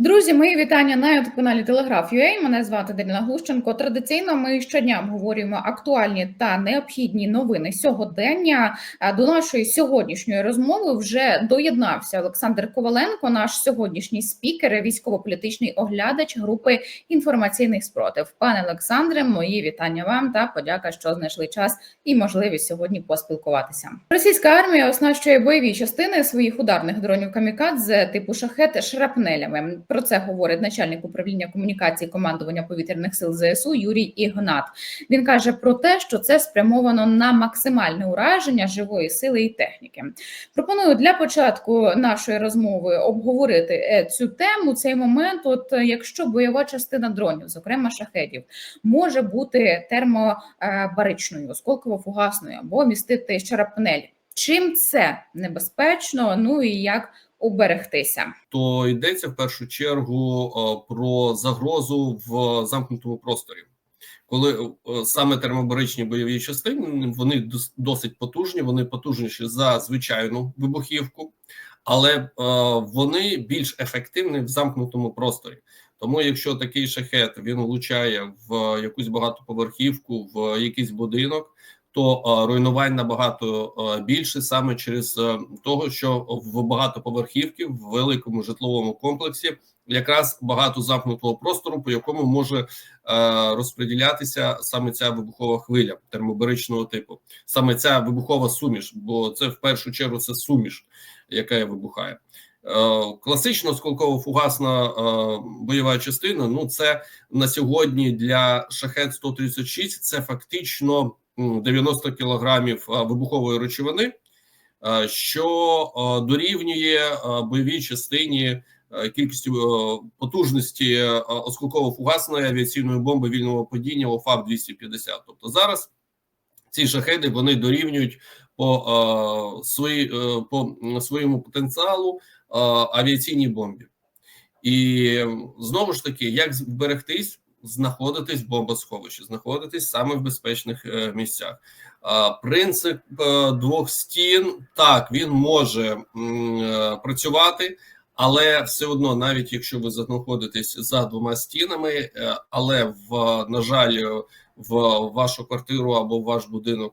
Друзі, мої вітання на youtube каналі Телеграф.ua. Мене звати Дарина Глущенко. Традиційно ми щодня обговорюємо актуальні та необхідні новини сьогодення. До нашої сьогоднішньої розмови вже доєднався Олександр Коваленко, наш сьогоднішній спікер, військово-політичний оглядач групи інформаційних спротив. Пане Олександре, мої вітання вам та подяка, що знайшли час і можливість сьогодні поспілкуватися. Російська армія оснащує бойові частини своїх ударних дронів камікадзе типу шахет шрапнелями. Про це говорить начальник управління комунікації командування повітряних сил ЗСУ Юрій Ігнат. Він каже про те, що це спрямовано на максимальне ураження живої сили і техніки. Пропоную для початку нашої розмови обговорити е, цю тему. Цей момент, от е, якщо бойова частина дронів, зокрема шахедів, може бути термобаричною, осколково-фугасною або містити шарапнель. Чим це небезпечно? Ну і як уберегтися? то йдеться в першу чергу е, про загрозу в замкнутому просторі. Коли е, саме термобаричні бойові частини вони досить потужні, вони потужніші за звичайну вибухівку, але е, вони більш ефективні в замкнутому просторі. Тому, якщо такий шахет він влучає в якусь багатоповерхівку, в якийсь будинок, то е, руйнувань набагато е, більше саме через е, того, що в багатоповерхівки в великому житловому комплексі якраз багато замкнутого простору, по якому може розподілятися саме ця вибухова хвиля термобаричного типу, саме ця вибухова суміш, бо це в першу чергу це суміш, яка вибухає. Класична осколково-фугасна бойова частина. Ну це на сьогодні для шахет 136 Це фактично 90 кілограмів е, вибухової речовини, е, що е, дорівнює бойовій частині кількістю потужності осколково-фугасної авіаційної бомби вільного падіння ОФАП 250 Тобто зараз ці шахеди вони дорівнюють по свої по своєму потенціалу авіаційній бомбі. І знову ж таки, як вберегтись, знаходитись в бомбосховищі, знаходитись саме в безпечних е, місцях. Принцип е, двох стін так він може е, працювати. Але все одно, навіть якщо ви знаходитесь за двома стінами, але в на жаль, в вашу квартиру або в ваш будинок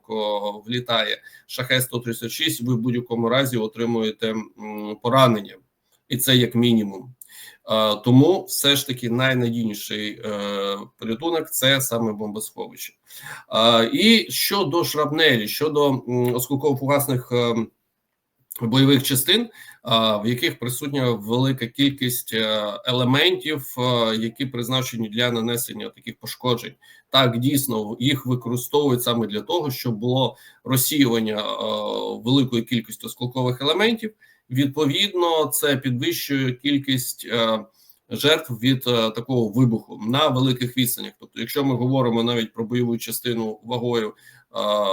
влітає шахет 136 ви в будь-якому разі отримуєте поранення, і це як мінімум. Е, Тому все ж таки найнадійніший е, порятунок це саме бомбосховище. Е, І щодо шрапнелі, щодо осколково-фугасних бойових частин, в яких присутня велика кількість елементів, які призначені для нанесення таких пошкоджень. Так, дійсно, їх використовують саме для того, щоб було розсіювання великої кількості осколкових елементів. Відповідно, це підвищує кількість е, жертв від е, такого вибуху на великих відстанях. Тобто, якщо ми говоримо навіть про бойову частину вагою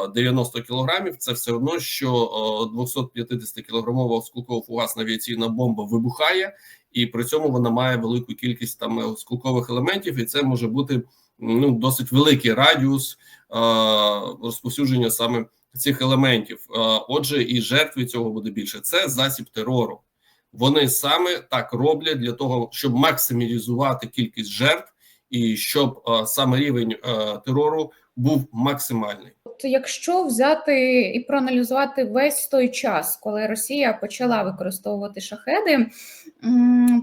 е, 90 кілограмів, це все одно, що е, 250 кілограмова осколково-фугасна авіаційна бомба вибухає, і при цьому вона має велику кількість там осколкових елементів, і це може бути ну досить великий радіус е, розповсюдження саме цих елементів. Е, Отже, і жертви цього буде більше. Це засіб терору. Вони саме так роблять для того, щоб максимізувати кількість жертв, і щоб е, саме рівень е, терору був максимальний. От якщо взяти і проаналізувати весь той час, коли Росія почала використовувати шахеди,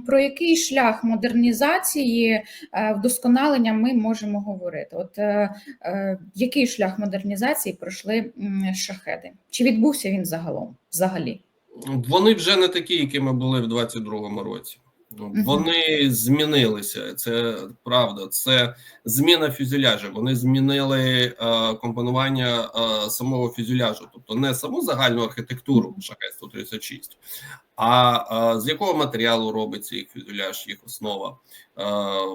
про який шлях модернізації, е, вдосконалення ми можемо говорити? От е, е, який шлях модернізації пройшли шахеди? Чи відбувся він загалом взагалі? Вони вже не такі, якими були в 22-му році. Вони змінилися. Це правда. Це зміна фюзеляжу. Вони змінили е, компонування е, самого фюзеляжу, тобто не саму загальну архітектуру шахет 136, а е, з якого матеріалу робиться їх фюзеляж, їх основа, е,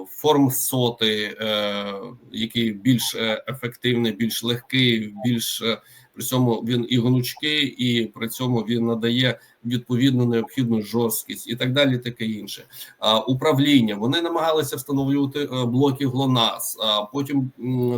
форм соти, е, який більш е, ефективний, більш легкий, більш е, при цьому він і гнучкий, і при цьому він надає відповідну необхідну жорсткість і так далі, таке інше. А, управління вони намагалися встановлювати е, блоки ГЛОНАСС. А потім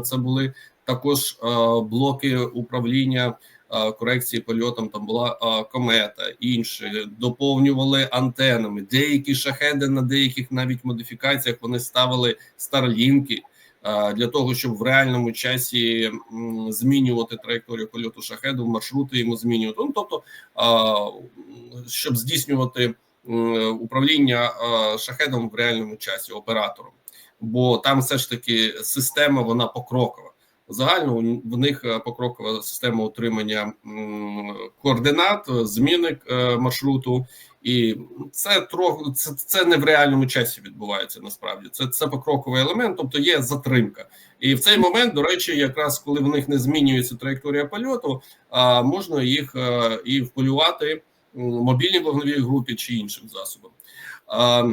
це були також е, блоки управління е, корекції польотом. Там була е, комета, інші доповнювали антенами. Деякі шахеди на деяких навіть модифікаціях вони ставили старлінки для того, щоб в реальному часі змінювати траєкторію польоту шахеду, маршрути йому змінювати. Ну тобто, щоб здійснювати управління шахедом в реальному часі оператором, бо там все ж таки система вона покрокова. Загально в них е, покрокова система утримання координат, е, зміни е, маршруту, і це трохи це, це не в реальному часі відбувається. Насправді це це покроковий елемент, тобто є затримка. І в цей момент, до речі, якраз коли в них не змінюється траєкторія польоту, а можна їх е, і вполювати мобільній вогневій групі чи іншим засобом. А,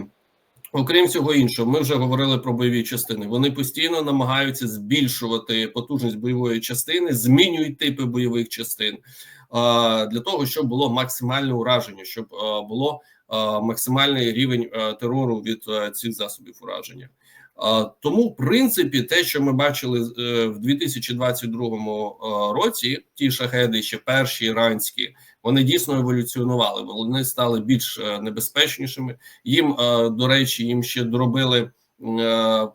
Окрім цього іншого, ми вже говорили про бойові частини. Вони постійно намагаються збільшувати потужність бойової частини, змінюють типи бойових частин а, для того, щоб було максимальне ураження, щоб було максимальний рівень терору від цих засобів ураження. Тому, в принципі, те, що ми бачили е, в 2022 е, році, ті шахеди, ще перші іранські, вони дійсно еволюціонували. Вони стали більш е, небезпечнішими. Їм, е, до речі, їм ще доробили е,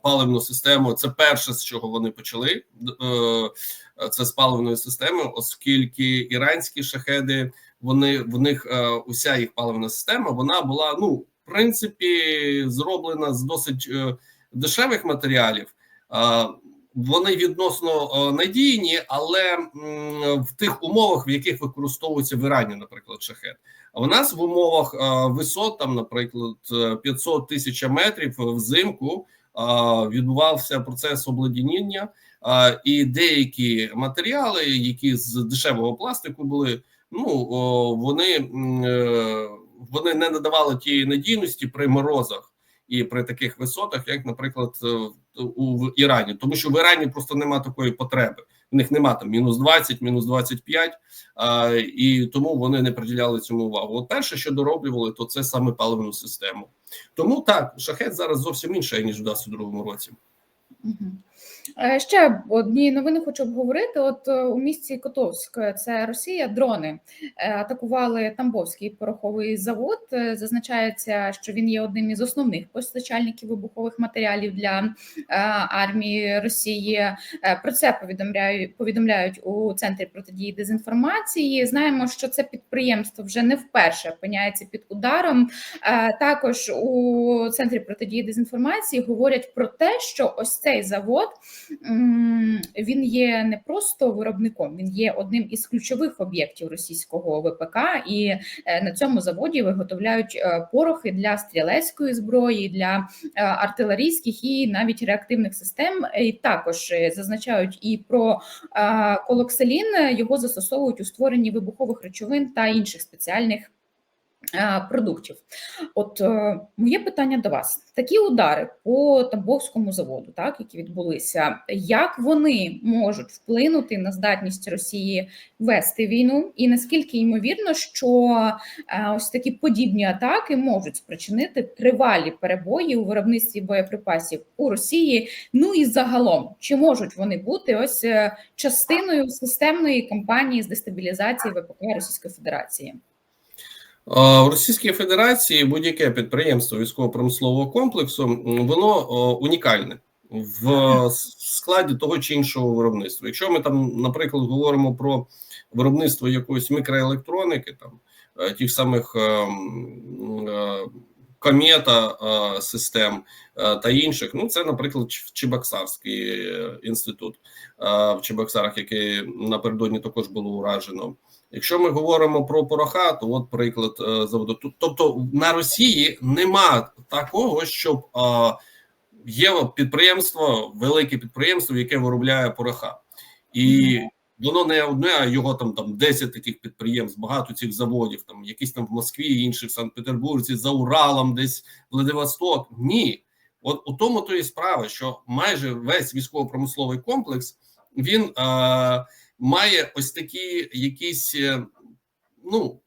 паливну систему. Це перше, з чого вони почали. Е, Це з паливної системи, оскільки іранські шахеди, вони в них е, уся їх паливна система, вона була ну в принципі зроблена з досить е, дешевих матеріалів. Е, Вони відносно е, надійні, але в тих умовах, в яких використовується в Ірані, наприклад, шахет. А в нас в умовах е, висот, там, наприклад, е, 500 тисяч метрів взимку е, відбувався процес обледеніння, е, і деякі матеріали, які з дешевого пластику були, ну вони, е, вони не надавали тієї надійності при морозах і при таких висотах, як, наприклад, е, у Ірані, тому що в Ірані просто нема такої потреби. В них нема там мінус 20, мінус 25, а, і тому вони не приділяли цьому увагу. От перше, що дороблювали, то це саме паливну систему. Тому так, шахет зараз зовсім інший, ніж в 22-му році. Мгм. Е, Ще одні новини хочу обговорити. От е, у місті Котовськ, е, це Росія, дрони атакували Тамбовський пороховий завод. Зазначається, що він є одним із основних постачальників вибухових матеріалів для армії Росії. Про це повідомляють повідомляють у центрі протидії дезінформації. Знаємо, що це підприємство вже не вперше опиняється під ударом. Також у центрі протидії дезінформації говорять про те, що ось цей завод він є не просто виробником, він є одним із ключових об'єктів російського ВПК, і е, на цьому заводі виготовляють е, порохи для стрілецької зброї, для е, артилерійських і навіть реактивних систем. І також зазначають і про колокселін. Його застосовують у створенні вибухових речовин та інших спеціальних продуктів. От е, моє питання до вас: такі удари по Тамбовському заводу, так які відбулися, як вони можуть вплинути на здатність Росії вести війну, і наскільки ймовірно, що е, ось такі подібні атаки можуть спричинити тривалі перебої у виробництві боєприпасів у Росії? Ну і загалом, чи можуть вони бути ось е, частиною системної кампанії з дестабілізації ВПК Російської Федерації? В Російській Федерації будь-яке підприємство військово-промислового комплексу воно унікальне в складі того чи іншого виробництва. Якщо ми там, наприклад, говоримо про виробництво якоїсь мікроелектроніки, там е, тих самих е, е, комета систем та інших, ну це, наприклад, Чебоксарський інститут в Чебоксарах, який напередодні також було уражено. Якщо ми говоримо про пороха, то от приклад е, заводу. Тобто на Росії нема такого, щоб є підприємство, велике підприємство, яке виробляє пороха, і воно не одне, а його там там 10 таких підприємств, багато цих заводів, там якісь там в Москві, інші в Санкт-Петербурзі, за Уралом, десь Владивосток. Ні, от у тому то і справа, що майже весь військово-промисловий комплекс він е, має ось такі якісь е, ну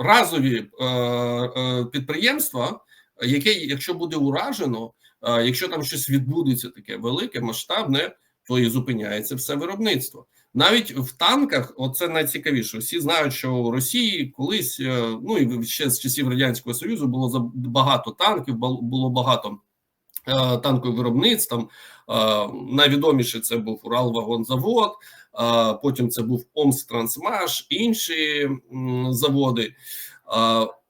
разові е, е, підприємства, яке, якщо буде уражено, якщо там щось відбудеться таке велике, масштабне, то і зупиняється все виробництво. Навіть в танках, оце найцікавіше. Всі знають, що у Росії колись, ну і ще з часів радянського союзу, було багато танків, було багато танкових виробництв. Там найвідоміше це був Уралвагонзавод, потім це був Омстрансмаш, інші заводи.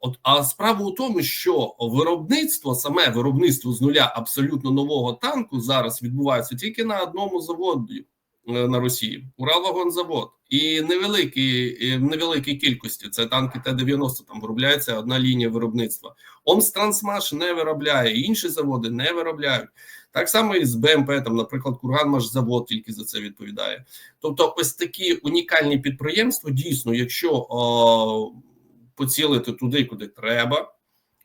От а справа у тому, що виробництво, саме виробництво з нуля абсолютно нового танку зараз відбувається тільки на одному заводі е, на Росії Уралвагонзавод, і невеликі в невеликій кількості це танки Т-90, Там виробляється одна лінія виробництва. Омстрансмаш не виробляє, інші заводи не виробляють. Так само і з БМП, там, наприклад, Курганмашзавод тільки за це відповідає. Тобто, ось такі унікальні підприємства, дійсно, якщо о, поцілити туди, куди треба,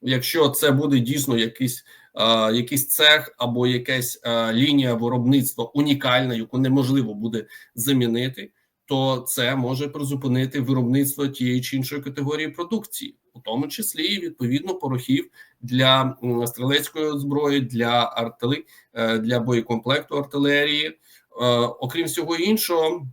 якщо це буде дійсно якийсь, е, якийсь цех або якась е, лінія виробництва унікальна, яку неможливо буде замінити, то це може призупинити виробництво тієї чи іншої категорії продукції, у тому числі і відповідно порохів для стрілецької зброї, для артили, е, для боєкомплекту артилерії. Е, Окрім всього іншого,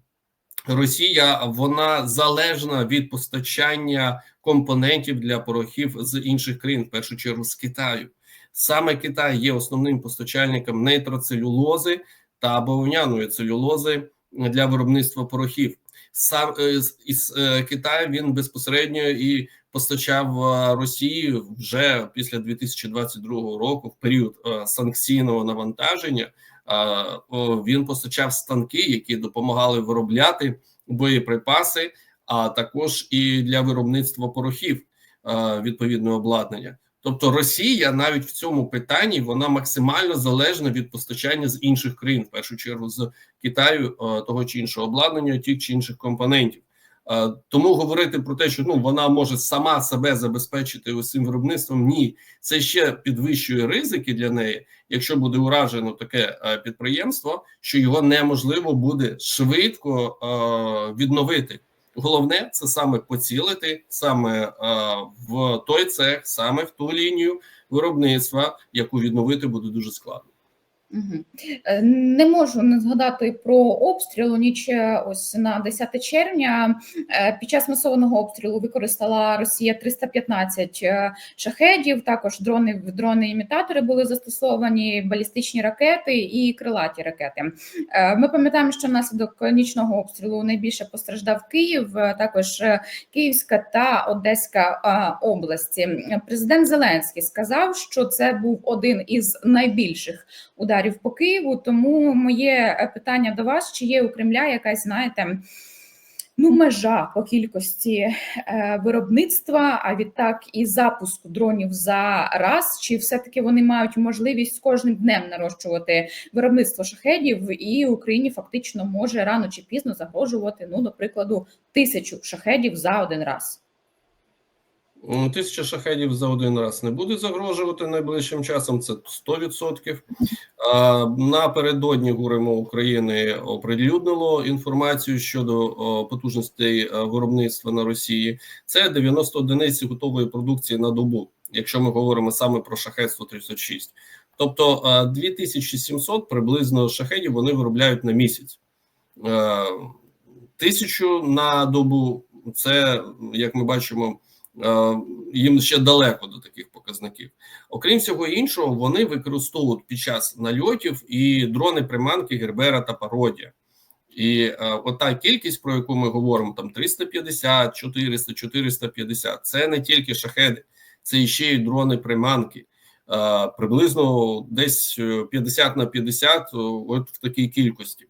Росія вона залежна від постачання компонентів для порохів з інших країн, в першу чергу з Китаю. Саме Китай є основним постачальником нейтроцелюлози та бавовняної целюлози для виробництва порохів. Сам е, із е, Китаю він безпосередньо і постачав е, Росії вже після 2022 року, в період е, санкційного навантаження. Він постачав станки, які допомагали виробляти боєприпаси, а також і для виробництва порохів е, відповідного обладнання. Тобто Росія навіть в цьому питанні вона максимально залежна від постачання з інших країн, в першу чергу з Китаю того чи іншого обладнання, тих чи інших компонентів. Е, Тому говорити про те, що ну вона може сама себе забезпечити усім виробництвом, ні, це ще підвищує ризики для неї, якщо буде уражено таке е, підприємство, що його неможливо буде швидко е, відновити. Головне це саме поцілити саме в той цех, саме в ту лінію виробництва, яку відновити буде дуже складно. Е, Не можу не згадати про обстріл. Ніч е, ось на 10 червня е, під час масованого обстрілу використала Росія 315 е, шахедів. Також дрони дрони імітатори були застосовані, балістичні ракети і крилаті ракети. Ми пам'ятаємо, що внаслідок нічного обстрілу найбільше постраждав Київ, також Київська та Одеська області. Президент Зеленський сказав, що це був один із найбільших ударів по Києву. Тому моє е, питання до вас: чи є у Кремля якась, знаєте, ну, межа по кількості е, виробництва, а відтак і запуску дронів за раз, чи все-таки вони мають можливість з кожним днем нарощувати виробництво шахедів, і Україні фактично може рано чи пізно загрожувати, ну, до прикладу, тисячу шахедів за один раз. М, Тисяча шахедів за один раз не буде загрожувати найближчим часом. Це 100%. А, Напередодні ГУРМО України оприлюднило інформацію щодо потужностей е, виробництва на Росії. Це 90 одиниць готової продукції на добу, якщо ми говоримо саме про шахет 136. Тобто е, 2700 приблизно шахедів вони виробляють на місяць. Е, Тисячу на добу це, як ми бачимо, е, їм ще далеко до таких показників. Окрім всього іншого, вони використовують під час нальотів і дрони приманки Гербера та Пародія. І е, ота кількість, про яку ми говоримо, там 350, 400, 450, це не тільки шахеди, це іще й дрони приманки. Е, приблизно десь е, 50 на 50 от в такій кількості.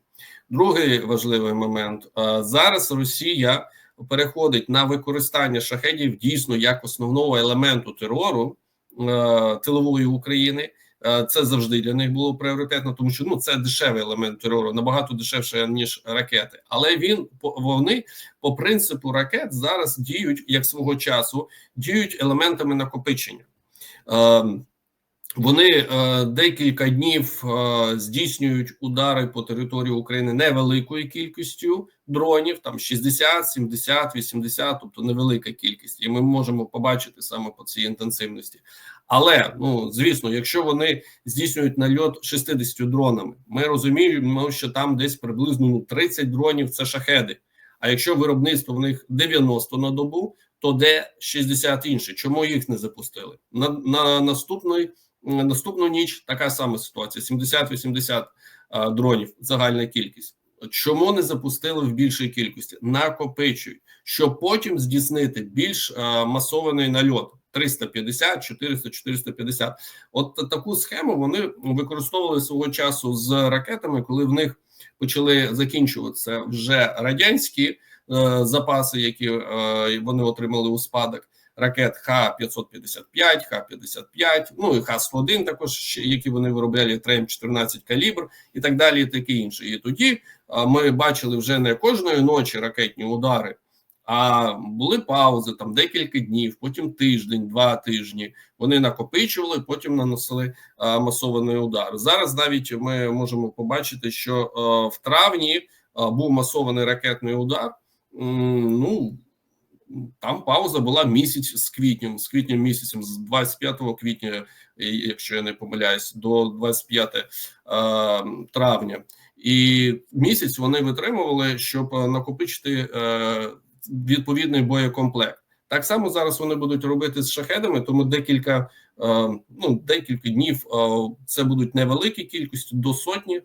Другий важливий момент е, зараз Росія переходить на використання шахедів дійсно як основного елементу терору е, тилової України. Е, Це завжди для них було пріоритетно, тому що ну це дешевий елемент терору, набагато дешевше ніж ракети. Але він вони по принципу ракет зараз діють як свого часу, діють елементами накопичення. Е, Вони е, декілька днів е, здійснюють удари по території України невеликою кількістю дронів, там 60, 70, 80, тобто невелика кількість, і ми можемо побачити саме по цій інтенсивності. Але ну звісно, якщо вони здійснюють нальот 60 дронами, ми розуміємо, що там десь приблизно ну, 30 дронів це шахеди. А якщо виробництво в них 90 на добу, то де 60 інші? Чому їх не запустили? На на наступний наступну ніч така сама ситуація: 70-80 дронів, загальна кількість. Чому не запустили в більшій кількості? Накопичують, щоб потім здійснити більш масований нальот. 350, 400, 450. От таку схему вони використовували свого часу з ракетами, коли в них почали закінчуватися вже радянські е, запаси, які е, вони отримали у спадок. Ракет Х-555, Х-55, ну і Х-101 також, які вони виробляли, ТРМ-14 калібр і так далі, і таке інше. І тоді е, ми бачили вже не кожної ночі ракетні удари, а були паузи там декілька днів, потім тиждень, два тижні. Вони накопичували, потім наносили масований удар. Зараз навіть ми можемо побачити, що а, в травні був масований ракетний удар. Ну там пауза була місяць з квітнем, з квітнем місяцем, з 25 квітня, якщо я не помиляюсь, до 25 е, травня. І місяць вони витримували, щоб накопичити е, відповідний боєкомплект. Так само зараз вони будуть робити з шахедами, тому декілька е, ну декілька днів е, це будуть невеликі кількості до сотні е,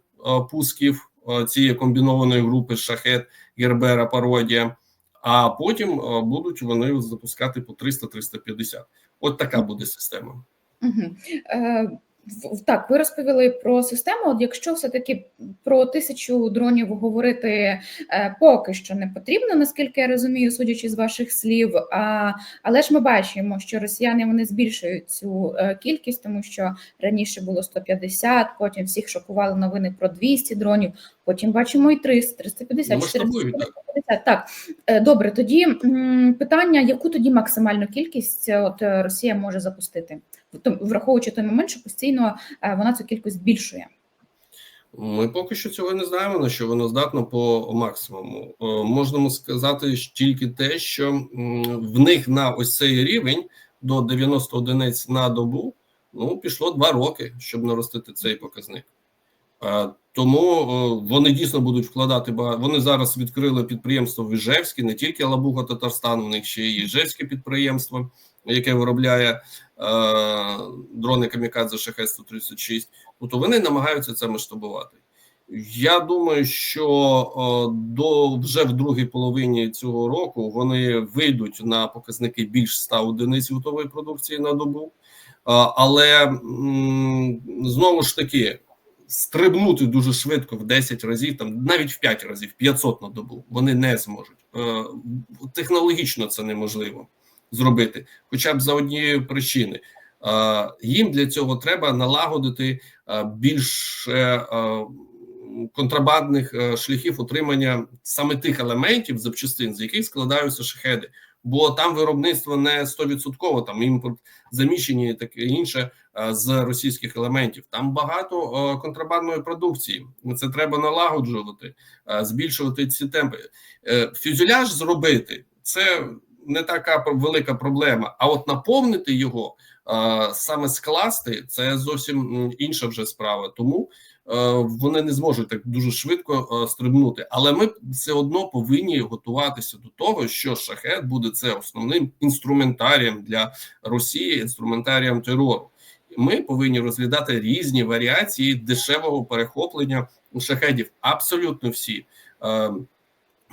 пусків е, цієї комбінованої групи шахет Гербера Пародія. А потім е, будуть вони запускати по 300-350. От така буде система. Угу. Так, ви розповіли про систему. От якщо все-таки про тисячу дронів говорити е, поки що не потрібно, наскільки я розумію, судячи з ваших слів. А, але ж ми бачимо, що росіяни вони збільшують цю е, кількість, тому що раніше було 150, потім всіх шокували новини про 200 дронів. Потім бачимо і 300, 350, Ну, 450. Так, Е, добре. Тоді питання: яку тоді максимальну кількість от Росія може запустити? Том- враховуючи той момент, що постійно е, вона цю кількість збільшує. Ми поки що цього не знаємо, на що воно здатно по максимуму. Е, Можемо сказати тільки те, що в них на ось цей рівень до 90 одиниць на добу ну пішло два роки, щоб наростити цей показник. Е, Тому вони дійсно будуть вкладати багато. Вони зараз відкрили підприємство в Іжевське, не тільки Лабуга Татарстан, у них ще є Іжевське підприємство, яке виробляє е, дрони Камікадзе шахет 136 Тобто вони намагаються це масштабувати. Я думаю, що е, до вже в другій половині цього року вони вийдуть на показники більш 100 одиниць готової продукції на добу, Е, але знову ж таки стрибнути дуже швидко в 10 разів, там навіть в 5 разів, 500 на добу. Вони не зможуть. Е, Технологічно це неможливо зробити, хоча б за однієї причини. Їм для цього треба налагодити більше е, контрабандних е, шляхів отримання саме тих елементів запчастин, з яких складаються шахеди. Бо там виробництво не 100%, там імпорт заміщені таке інше з російських елементів. Там багато контрабандної продукції. Це треба налагоджувати, збільшувати ці темпи. Е, Фюзеляж зробити це не така велика проблема. А от наповнити його, е, саме скласти, це зовсім інша вже справа. Тому е, вони не зможуть так дуже швидко е, стрибнути. Але ми все одно повинні готуватися до того, що шахет буде це основним інструментарієм для Росії, інструментарієм терору. Ми повинні розглядати різні варіації дешевого перехоплення шахедів. Абсолютно всі.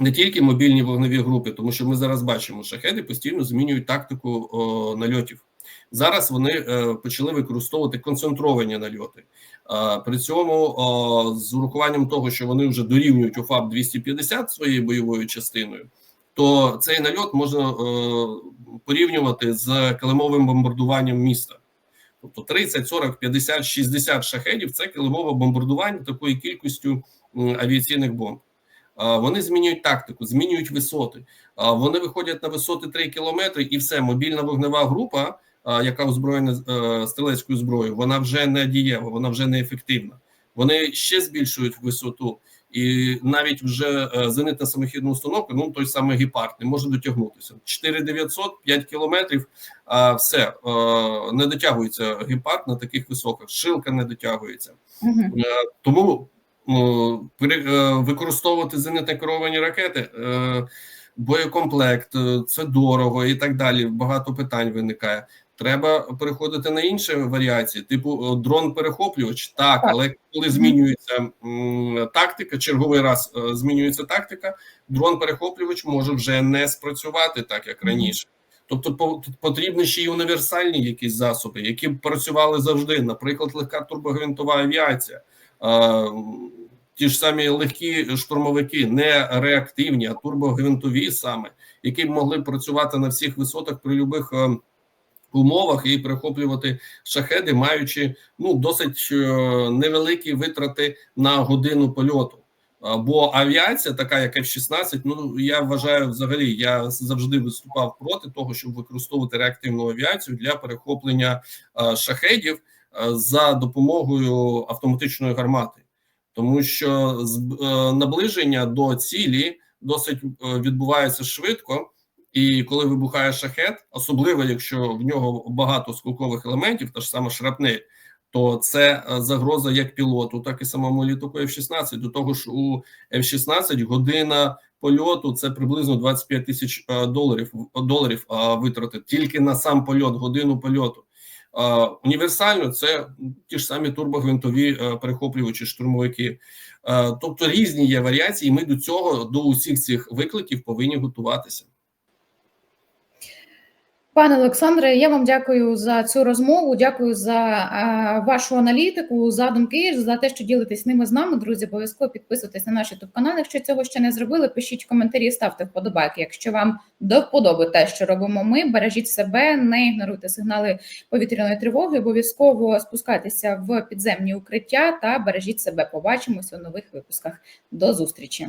Е, Не тільки мобільні вогневі групи, тому що ми зараз бачимо, шахеди постійно змінюють тактику о, нальотів. Зараз вони е, почали використовувати концентровані нальоти. Е, при цьому о, з урахуванням того, що вони вже дорівнюють УФАП 250 своєю бойовою частиною, то цей нальот можна е, порівнювати з килимовим бомбардуванням міста. Тобто 30, 40, 50, 60 шахедів це килимове бомбардування такою кількістю авіаційних бомб. Вони змінюють тактику, змінюють висоти. Вони виходять на висоти 3 кілометри, і все, мобільна вогнева група яка озброєна е, стрілецькою зброєю, вона вже не дієва, вона вже не ефективна. Вони ще збільшують висоту, і навіть вже е, зенитна самохідна установка, ну той самий гепард, не може дотягнутися. 4900, 5 кілометрів, а все е, не дотягується гепард на таких високих, шилка не дотягується. Угу. Тому використовувати зенитно керовані ракети, е, боєкомплект, е, це дорого і так далі. Багато питань виникає. Треба переходити на інші варіації, типу е, дрон-перехоплювач. Так, але коли змінюється тактика, черговий раз е, змінюється тактика, дрон-перехоплювач може вже не спрацювати так, як раніше. Тобто по- потрібні ще й універсальні якісь засоби, які б працювали завжди. Наприклад, легка турбогвинтова авіація, е, ті ж самі легкі штурмовики, не реактивні, а турбогвинтові саме, які б могли працювати на всіх висотах при будь-яких е, умовах і перехоплювати шахеди, маючи ну досить е, невеликі витрати на годину польоту. Бо авіація, така як F-16, ну я вважаю, взагалі, я завжди виступав проти того, щоб використовувати реактивну авіацію для перехоплення е, шахедів за допомогою автоматичної гармати, тому що е, наближення до цілі досить е, відбувається швидко. І коли вибухає шахет, особливо якщо в нього багато сколкових елементів, та ж сама шрапнель, то це е, загроза як пілоту, так і самому літаку F-16. До того ж, у F-16 година польоту це приблизно 25 тисяч доларів доларів витрати тільки на сам польот, годину польоту. Універсально це ті ж самі турбогвинтові е, перехоплювачі, штурмовики. Е, Тобто різні є варіації. Ми до цього до усіх цих викликів повинні готуватися. Пане Олександре, я вам дякую за цю розмову. Дякую за е, вашу аналітику, за думки, за те, що ділитесь ними з нами. Друзі, обов'язково підписуйтесь на наш youtube канал. Якщо цього ще не зробили, пишіть коментарі, ставте вподобайки. Якщо вам до вподоби те, що робимо ми, бережіть себе, не ігноруйте сигнали повітряної тривоги. Обов'язково спускайтеся в підземні укриття та бережіть себе. Побачимося у нових випусках. До зустрічі.